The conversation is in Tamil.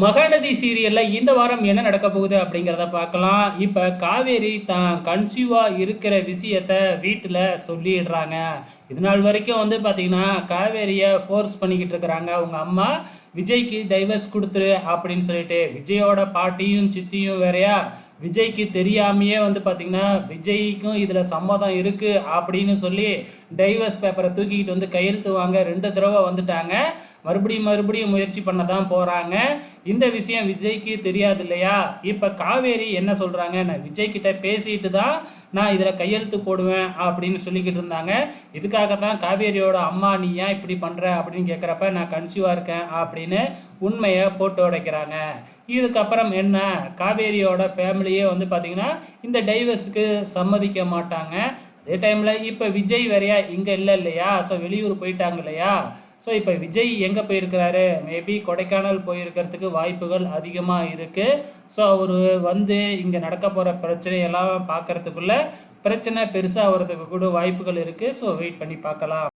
மகாநதி சீரியலில் இந்த வாரம் என்ன நடக்க போகுது அப்படிங்கிறத பார்க்கலாம். இப்போ காவேரி தான் கன்சியூவாக இருக்கிற விஷயத்த வீட்டில் சொல்லிடுறாங்க. இது நாள் வரைக்கும் வந்து பார்த்திங்கன்னா காவேரியை ஃபோர்ஸ் பண்ணிக்கிட்டு இருக்கிறாங்க. அவங்க அம்மா விஜய்க்கு டைவர்ஸ் கொடுத்துரு அப்படின்னு சொல்லிட்டு விஜயோட பாட்டியும் சித்தியும் வேறையா விஜய்க்கு தெரியாமையே வந்து பார்த்திங்கன்னா விஜய்க்கும் இதில் சம்மதம் இருக்குது அப்படின்னு சொல்லி டைவர்ஸ் பேப்பரை தூக்கிக்கிட்டு வந்து கையெழுத்து வாங்க ரெண்டு தடவை வந்துட்டாங்க. மறுபடியும் மறுபடியும் முயற்சி பண்ண தான் போகிறாங்க இந்த விஷயம் விஜய்க்கு தெரியாது இல்லையா? இப்போ காவேரி என்ன சொல்கிறாங்க நான் விஜய்கிட்ட பேசிட்டு தான் நான் இதில் கையெழுத்து போடுவேன் அப்படின்னு சொல்லிக்கிட்டு இருந்தாங்க. இதுக்காக தான் காவேரியோட அம்மா நீ ஏன் இப்படி பண்ணுற அப்படின்னு கேட்குறப்ப நான் கன்சியூவாக இருக்கேன் அப்படின்னு உண்மையை போட்டு உடைக்கிறாங்க. இதுக்கப்புறம் என்ன? காவேரியோட ஃபேமிலியே வந்து பார்த்திங்கன்னா இந்த டைவர்ஸுக்கு சம்மதிக்க மாட்டாங்க. அதே டைமில் இப்போ விஜய் வேறையா? இங்கே இல்லை இல்லையா? ஸோ வெளியூர் போயிட்டாங்க இல்லையா? ஸோ இப்போ விஜய் எங்கே போயிருக்கிறாரு? மேபி கொடைக்கானல் போயிருக்கிறதுக்கு வாய்ப்புகள் அதிகமாக இருக்குது ஸோ அவர் வந்து இங்கே நடக்க போகிற பிரச்சனையெல்லாம் பார்க்குறதுக்குள்ள பிரச்சனை பெருசாக வர்றதுக்கு கூட வாய்ப்புகள் இருக்குது ஸோ வெயிட் பண்ணி பார்க்கலாம்